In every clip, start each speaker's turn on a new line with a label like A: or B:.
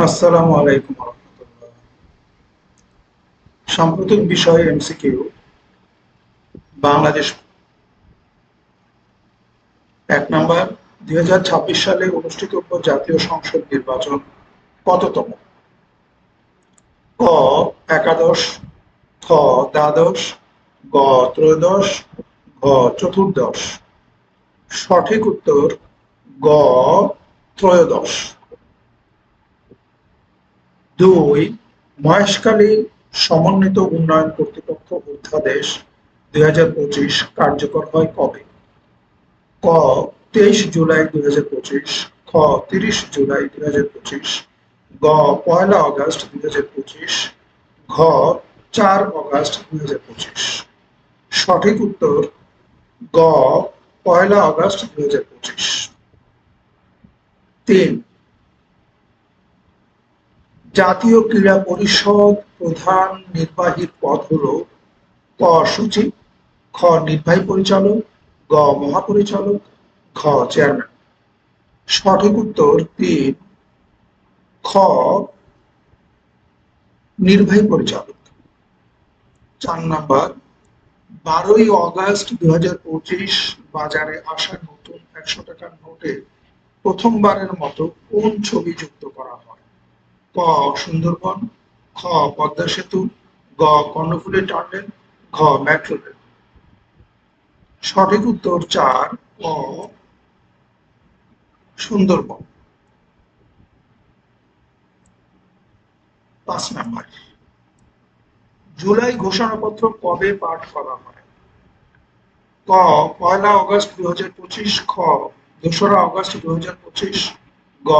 A: আসসালামু আলাইকুম রহমতুল্লাহ। সাম্প্রতিক বিষয় এমসিকিউ, বাংলাদেশ এক নম্বর, দুই হাজার ছাব্বিশ সালে অনুষ্ঠিতব্য জাতীয় সংসদ নির্বাচন কততম? ক, একাদশ খ দ্বাদশ, গ, ত্রয়োদশ, ঘ, চতুর্দশ। সঠিক উত্তর, গ, ত্রয়োদশ। দুই মহেশখালী সমন্বিত উন্নয়ন কর্তৃপক্ষ অধ্যাদেশ দুই হাজার পঁচিশ কার্যকর হয় কবে? ক, তেইশ জুলাই দুই হাজার পঁচিশ, খ, তিরিশ জুলাই দুই হাজার পঁচিশ, গ, পয়লা আগস্ট দুই ঘ, চার আগস্ট দুই সঠিক উত্তর, গ, পয়লা আগস্ট দুই তিন জাতীয় ক্রীড়া পরিষদ প্রধান নির্বাহীর পদ হল ক সচিব, খ নির্বাহী পরিচালক, গ মহাপরিচালক খ চেয়ারম্যান। সঠিক উত্তর তিন, খ নির্বাহী পরিচালক। চার নাম্বার, বারোই অগাস্ট দুই হাজার পঁচিশ বাজারে আসা নতুন একশো টাকার নোটে প্রথমবারের মতো কোন ছবি যুক্ত করা হয়? ক সুন্দরবন, খ পদ্মা সেতু, গ কর্ণফুলী টানেল ঘ মেট্রো রেল। সঠিক উত্তর চার ক সুন্দরবন। পাঁচ নাম্বার। জুলাই ঘোষণাপত্র কবে পাঠ করা হয়? ক পয়লা অগস্ট দু হাজার পঁচিশ, খ দোসরা অগস্ট দু হাজার পঁচিশ, গ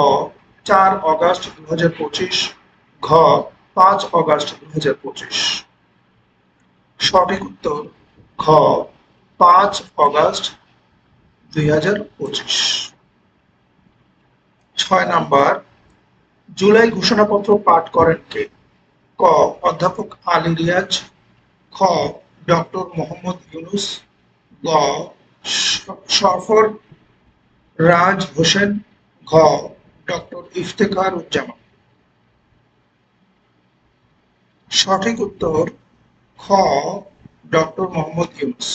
A: চার অগস্ট দু হাজার পঁচিশ, ঘ পাঁচ অগস্ট দু হাজার পঁচিশ। সঠিক উত্তর, ঘ পাঁচ অগস্ট দুই হাজার পঁচিশ। ছয় নাম্বার, জুলাই ঘোষণাপত্র পাঠ করেন কে? ক, অধ্যাপক আলী রিয়াজ, খ, ডক্টর মোহাম্মদ ইউনুস, গ সফর রাজ হোসেন, ঘ ডক্টর ইফতেখার উজ্জামান। সঠিক উত্তর খ ডক্টর মোহাম্মদ ইউনুস।